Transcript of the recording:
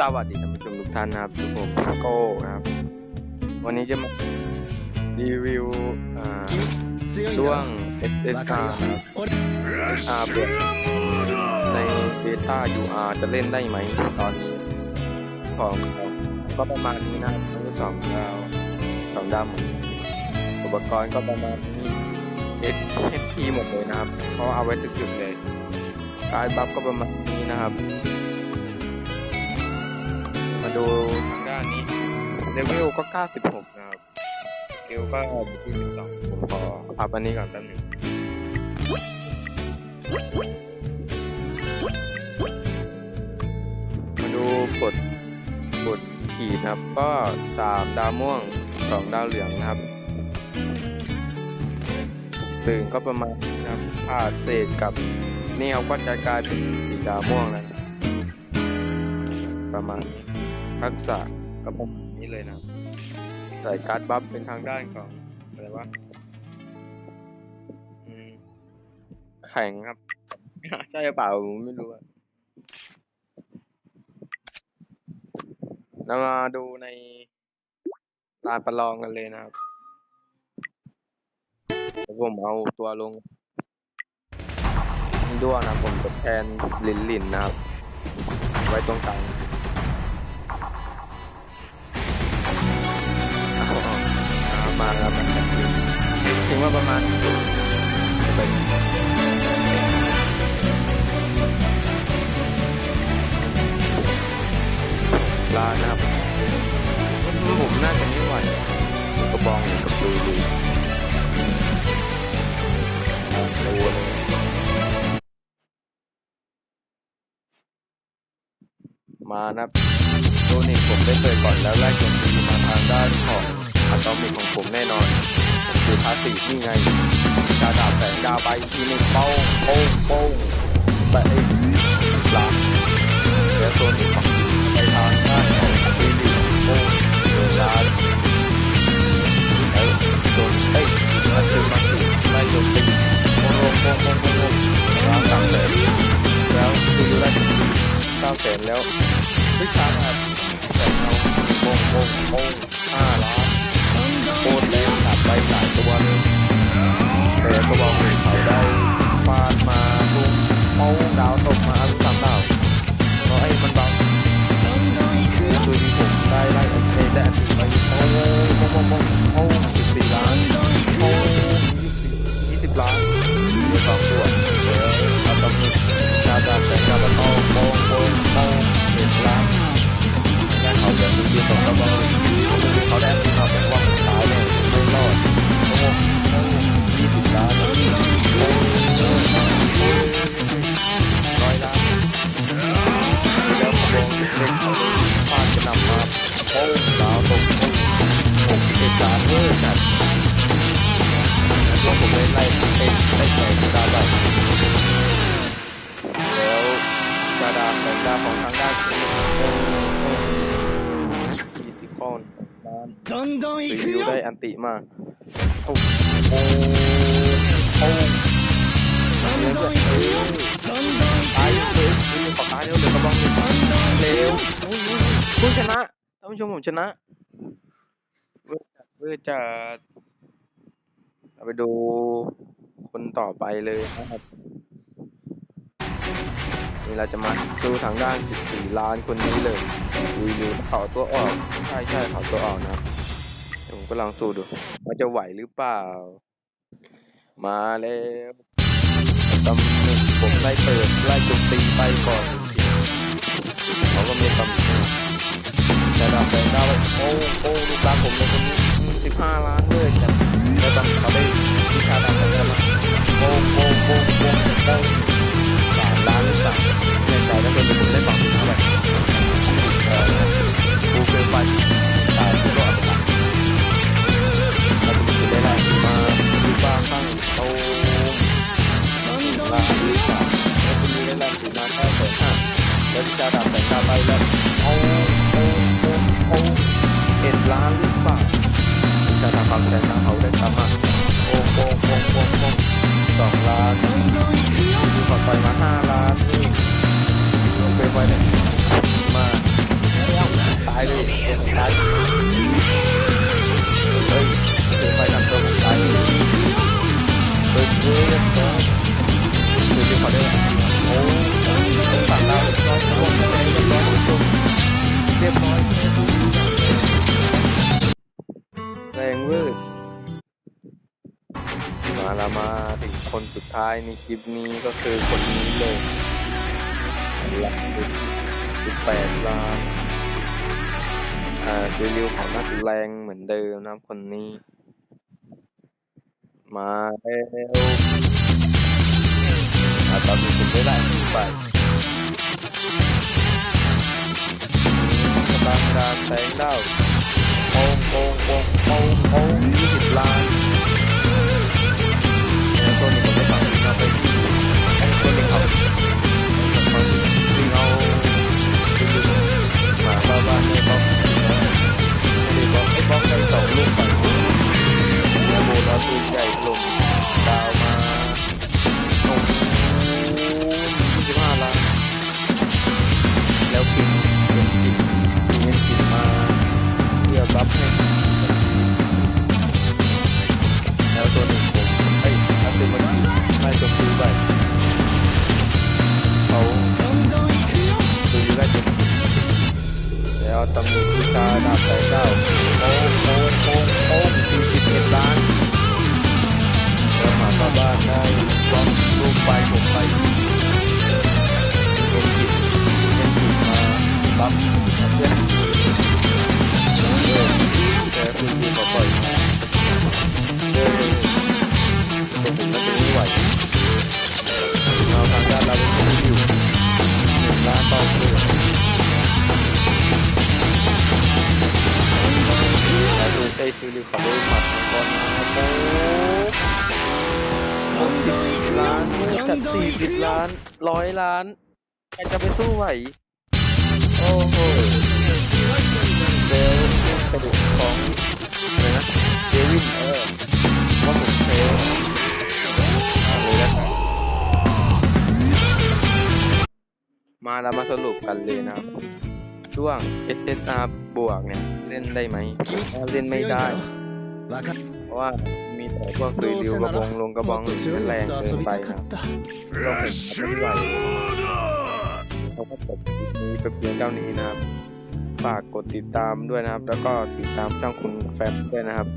สวัสดีท่านผู้ชมทุกท่านนะครับทุกผมโก้ครับ วันนี้จะมารีวิวด้วง S S R อาเบในเบต้า U R จะเล่นได้ไหมตอนนี้ของก็ประมาณนี้นะครับสองดาวสองดาวอุปกรณ์ก็ประมาณนี้ S H P หมดเลยนะครับ เพราะเอาไว้ทุกจุดเลย การบัฟก็ประมาณนี้นะครับ มาดูทางด้านนี้เลเวลก็ 96 นะครับสกิลก็อยู่ที่12ผมขออัพอันนี้ก่อนแป๊บหนึงมาดูกดกดขีดนะครับ ก็ 3 ดาวม่วง 2 ดาวเหลืองนะครับตื่นก็ประมาณนะครับขาดเศษกับนี่เขาก็จะกลายเป็นสีดาวม่วงนะประมาณนี้ ทักษะก็ประมนี้เลยนะใส่การ์ดบัฟเป็นทางด้านของอะไรวะแข็งครับ ใช่หรือเปล่าผมไม่รู้อะเรามาดูในลานประลองกันเลยนะครับผมเอาตัวลงด้วงนะผมจะแทนลินลินนะครับ ไว้ตรงกลาง นจะทิ้งทิ้งว่าประมาณจะเป็นลานะครับผมน่าจะไม่ไหวกระบองกับซูรูดูเลยมานะครับตัวนี้ผมได้เปิดก่อนแล้วแรกโจมตีมาทางด้านของ อะตอมิกของผมแน่นอนผมคือพาสซีฟนี่ไงกาดาบแสงดาวไปทีหนึ่งเป้าโป้งโป้งแปะไอ้หลังแล้วตัวนี้ของไปทางด้านของซีรีโป้งเวลาแล้วโจนเอ้ยมาถึงมาถึงไล่โจมตีโมโมโมโมโมโมล้างสามแสนแล้วซีรีได้เก้าแสนแล้วไม่ช้าครับแสนเอาโป้งโป้งโป้งห้าล้านโคตรแรง ตัดไปหลายตัวเลยแต่ก็บอกเขาได้ฟาดมาลุกเป้งดาวตกมาลุงส ด้วยกันแล้วผมเลยไล่เป็ได้แข่งดาบัตแล้วชาดาแข่งดาของทางด้านยิติฟอนซีวิวได้อันติมากโอ้โหโอ้เร็วเลยตายเลยปากกาเร็วเลยกระบองเร็วคุณชนะท่านผู้ชมผมชนะ เวอร์จัดเราไปดูคนต่อไปเลยนะครับนี่เราจะมาสู้ทางด้าน 14 ล้านคนนี้เลยซุยดูเขาตัวออกใช่ใช่เขาตัวออกนะเดี๋ยวผมก็ลองสู้ดูว่าจะไหวหรือเปล่า มาแล้วตำหนิผมไล่เปิดไล่โจมตีไปก่อนเขาก็มีตำหนิแต่ดาวแสงดาวโอ้โอ้ลูกตาผมเลยคนนี้ 5ล้านเลยครับแล้วต้องเขาได้วิชาการอะไรมาโบโบโบโบโบสามล้านหรือสามในใจแล้วเป็นผมได้ฟังเท่าไหร่บูเฟลไปตายก็อัตราแล้วจะได้ไรมาดูบ้าข้างโตลาดีกว่าแล้วคุณมีได้รับสีมาข้าวเปิดห้าแล้ววิชาการแต่งตาไปแล้ว ความแสนเองเาได้ทำอะโอ้โหโอ้โหโอ้สองล้านขอต่อยมาห้าล้านนี่ลงไปไปเนี่ยมาตายเลยตายเฮ้ยเดินไปทำตัวตายเลยเฮ้ยเฮ้ย ถึงคนสุดท้ายในคลิปนี้ก็คือคนนี้เลยหลักสิบแปดล้านอ่าซีริวของนักแรงเหมือนเดิมนะครับคนนี้ มาแล้วอ่าตอนนี้ผมไม่ได้ไปกำลังการแสงดาวโป่งโป่งโป่งโป่งโป่งยี่สิบล้าน ไม่จบคือไปเขาดูอยู่ได้จบแล้วตำรวจผู้ชายดาบสายเก้าโอ้โอ้โอ้โอ้สี่สิบเอ็ดล้านแล้วหมาบ้าบ้านได้ลอกลูกไฟผมไปเป็นจิตเป็นจิตมาบัฟเพื่อน จัดสี่สิบล้านร้อยล้านใครจะไปสู้ไหว โอ้โหเดลกระดูกของอะไรนะเดวินเออว่าผมเลเลยนะมาเรามาสรุปกันเลยนะครับช่วง SSR บวกเนี่ย เล่นได้ไหมเล่นไม่ได้ เพราะว่ามีแต่พวกซื้อริวกระบองลงกระบองนั่นแรงเกินไปครับเราเห็นเขาไม่ไหวเขาก็จบนี้ไปเพียงเท่านี้นะครับ ฝากกดติดตามด้วยนะครับ แล้วก็ติดตามช่องคุณแฟบด้วยนะครับ